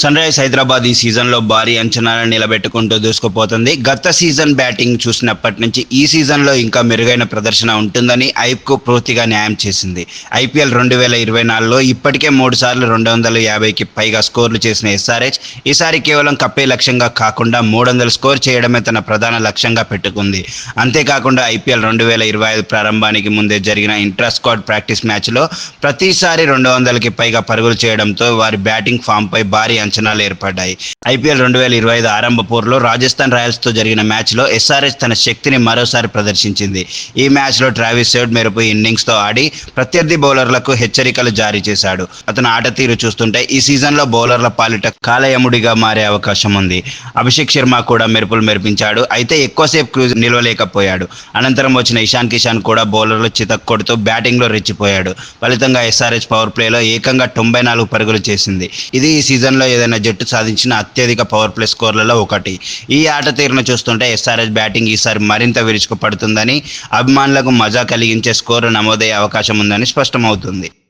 Sun rise Hyderabad ఈ సీజన్లో భారీ అంచనాలను నిలబెట్టుకుంటూ దూసుకుపోతుంది. గత సీజన్ బ్యాటింగ్ చూసినప్పటి నుంచి ఈ సీజన్లో ఇంకా మెరుగైన ప్రదర్శన ఉంటుందని ఐప్కు పూర్తిగా న్యాయం చేసింది. ఐపీఎల్ రెండు వేల ఇరవై నాలుగులో ఇప్పటికే మూడు సార్లు రెండు వందల యాభైకి పైగా స్కోర్లు చేసిన ఎస్ఆర్హెచ్ ఈసారి కేవలం కప్పే లక్ష్యంగా కాకుండా మూడు వందలు స్కోర్ చేయడమే తన ప్రధాన లక్ష్యంగా పెట్టుకుంది. అంతేకాకుండా ఐపీఎల్ రెండు వేల ఇరవై ఐదు ప్రారంభానికి ముందే జరిగిన ఇంట్రా స్క్వాడ్ ప్రాక్టీస్ మ్యాచ్లో ప్రతిసారి రెండు వందలకి పైగా పరుగులు చేయడంతో వారి బ్యాటింగ్ ఫామ్పై భారీ అంచనాలు ఏర్పడ్డాయి. ఐపీఎల్ రెండు వేల ఇరవై ఐదు ఆరంభపూర్లో రాజస్థాన్ రాయల్స్తో జరిగిన మ్యాచ్లో ఎస్ఆర్హెచ్ తన శక్తిని మరోసారి ప్రదర్శించింది. ఈ మ్యాచ్లో ట్రావిస్ సెడ్ మెరుపు ఇన్నింగ్స్తో ఆడి ప్రత్యర్థి బౌలర్లకు హెచ్చరికలు జారీ చేశాడు. అతను ఆట తీరు చూస్తుంటే ఈ సీజన్లో బౌలర్ల పాలిట కాలయముడిగా మారే అవకాశం ఉంది. అభిషేక్ శర్మ కూడా మెరుపులు మెరిపించాడు. అయితే ఎక్కువసేపు క్రూజ్ నిలవలేకపోయాడు. అనంతరం వచ్చిన ఇషాన్ కిషాన్ కూడా బౌలర్లు చితక్ కొడుతూ బ్యాటింగ్లో రెచ్చిపోయాడు. ఫలితంగా ఎస్ఆర్హెచ్ పవర్ ప్లేలో ఏకంగా తొంభై నాలుగు పరుగులు చేసింది. ఇది ఈ సీజన్లో ఏదైనా జట్టు సాధించిన అత్యధిక పవర్ ప్లే స్కోర్లలో ఒకటి. ఈ ఆట తీరును చూస్తుంటే ఎస్ఆర్ఎస్ బ్యాటింగ్ ఈసారి మరింత విరుచుకుపడుతుందని అభిమానులకు మజా కలిగించే స్కోరు నమోదయ్యే అవకాశం ఉందని స్పష్టమవుతుంది.